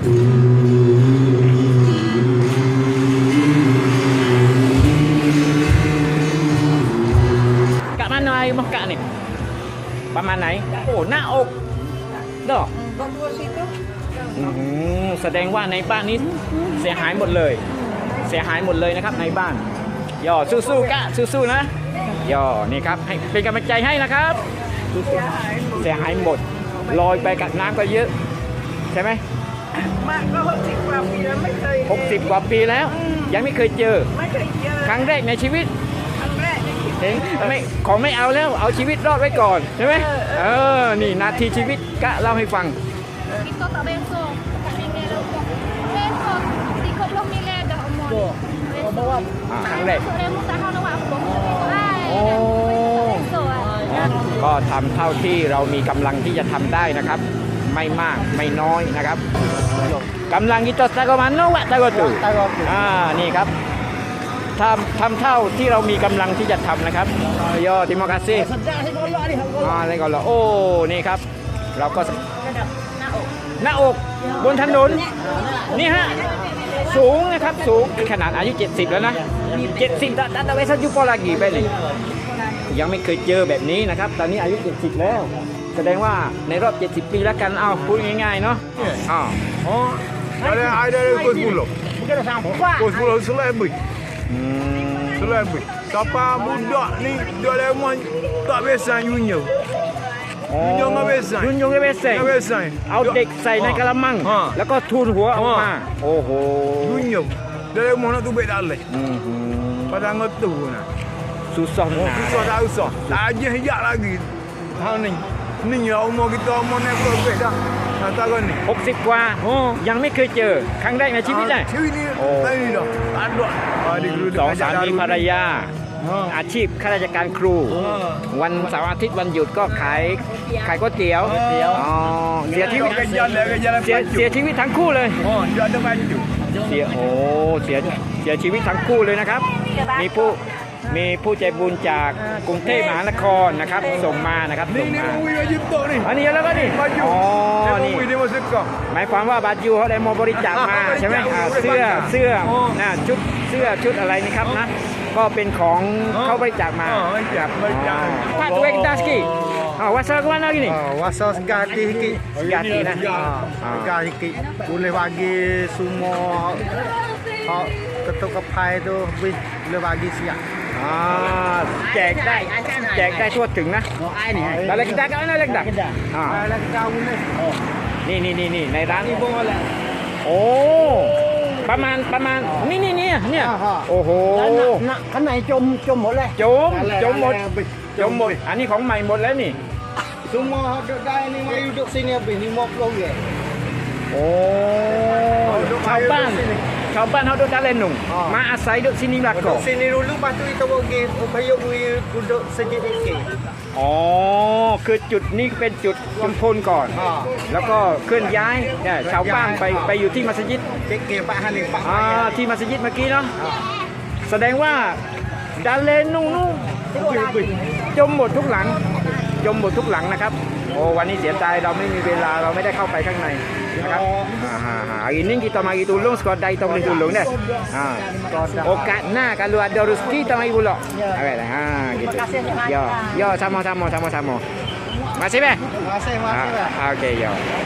กะมาหน่อยมากะนี่ประมาณไหนโอ้หน้าอกเด้อ Bagus itu. อื้อหือแสดงว่าในบ้านนี้เสียหายหมดเลย เสียหายหมดเลยนะครับในบ้านย่อสู้ๆกะสู้ๆนะย่อนี่ครับให้เป็นกำลังใจให้นะครับสู้ๆเสียหายหมดลอยไปกับน้ำก็เยอะ ใช่ไหม Mak kau hoti kau bila mai เคย60กว่าปีแล้ว ยังไม่เคยเจอ ไม่เคยเจอครั้งแรกในชีวิตครั้งแรกในชีวิตเห็นไม่ของไม่เอาแล้วเอาชีวิตรอดไว้ก่อนใช่ไหมเออนี่นาทีชีวิตกะเล่าให้ฟัง Kita tak besok. Tak tinggal dah. Besok 30 nilai dah umur. Besok. อ่าครั้งแรก Besok lemu tak tahu nak buat apa. Hai. Oh. Besok. ah. ก็ทำเท่าที่เรามีกำลังที่จะทำได้นะครับ ไม่มากไม่น้อยนะครับกำลังกิโตตะกมันโนวะตะกตุอ่านี่ครับทำทำเท่าที่เรามีกำลังที่จะทำนะครับยอติมกาซีอ่าอะไรก่อนเหรอโอ้นี่ครับ เราก็หน้าอกบนถนนนี่ฮะสูงนะครับสูงขนาดอายุ 70 แล้วนะ 70ตะตะตะเวสัยุปอลากีไปเลยยังไม่เคยเจอแบบนี้นะครับ ตอนนี้อายุ 70 แล้ว แสดงว่าในรอบ 70 ปีแล้วกันเอาพูดง่ายๆเนาะอ้าว Oh, ada ada kos pulau. Kos pulau selebi, อืม selebi. Siapa budak ni dia lemon tak biasa yunya. อ๋อยุ่งกับเวสไซยุ่งยงกับเวสไซ Tak biasa. เอาเด็กใส่ในกระมังฮะแล้วก็ทูนหัวออกมาฮะโอ้โห Yunya. Dia lemon nak tubik dak leh. อืมหือ Pada ngetu nak. สุดสอง ห Oh, นา susah tak usah. Tak aja hijak lagi. Ha ni. Ni ya umur kita umur ni berapa dah. Ha tak kan ni. 60กว่า Oh. ยังไม่เคยเจอ ครั้งแรกในชีวิตเลยชีวิตนี่โอ้ได้นี่ดอกตัดด้วยอ่าดีครูสองสามีภรรยาอ่าอาชีพข้าราชการครูอ่าวันเสาร์อาทิตย์วันหยุดก็ขายขายก๋วยเตี๋ยวก๋วยเตี๋ยวอ๋อเสียชีวิต Dia kerja dia kerja เสียเสียชีวิตทั้งคู่เลย Oh, dia ada baju. เสียโอ้เสียเสียชีวิตทั้งคู่เลยนะครับ มีผู้ มีผู้ใจบุญจากกรุงเทพมหานครนะครับส่งมานะครับ Ni ส่ง ni มา mau baju tok ni. อันนี้แล้วก็นี่ Baju. อ๋อ Dia นี่ mau dia masuk kau. หมายความว่าบาจูเขาได้มาบริจาคมาใช่ไหมอ่าเสื้อเสื้ออ๋อนะชุดเสื้อชุดอะไรนี่ครับนะก็เป็นของอ๋อเขาบริจาคมาอ๋อบริจาคบริจาคถ้าตัวเองดัสกี้อ๋อวัสดุวันอะไรนี่ Ah, wasas ganti sikit. Ganti lah. Ah, Ah. ganti sikit. Boleh bagi semua hak ketuk kepai tu habis boleh bagi siap. อ่าแจกได้ แจกได้ทั่วถึงนะแล้วเล็กดักเอาหน่อยเล็กดักอ่า Lagi kau ni. นี่นี่นี่นี่ในร้านโอ้ประมาณประมาณนี่นี่เนี่ยเนี่ยอ่าฮะ โอ้โห Nak kena jom jom boleh. จมจมหมดจมหมด อันนี้ของใหม่หมดแล้วนี่ Semua hak duduk dai ni mari duduk sini habis 50 ringgit. โอ้ ชาวบ้านชา วบ้านเขาดดันเลนหนุ่งอ่ามมาอาศัยดสนิมลักก่อ Duduk sini dulu lepas tu kita bagi bayar duduk sejik sikit. อ๋อคือจุดนี้เป็นจุดชุมพลก่อนอ่าแล้วก็เคลื่อนย้ายเนี่ยชาวบ้านไปไปอยู่ที่มัสยิด Sikit Pak Halim Pak อ่า bayar. ที่มัสยิดเมื่อกี้เนาะแสดงว่าดันเลนนุ่งนุ่งจมหมดทุกหลัง จมหมดทุกหลังนะครับ โอ้วันนี้เสียใจเราไม่มีเวลาเราไม่ได้เข้าไปข้างในนะครับอ่าฮะฮะ hari ini kita mari tolong sekadar kita boleh tolong deh ha okat nah kalau ada rezeki kita mari pula alright ha gitu yo yo sama-sama sama-sama masih be Terima kasih, terima ha kasih. okey yo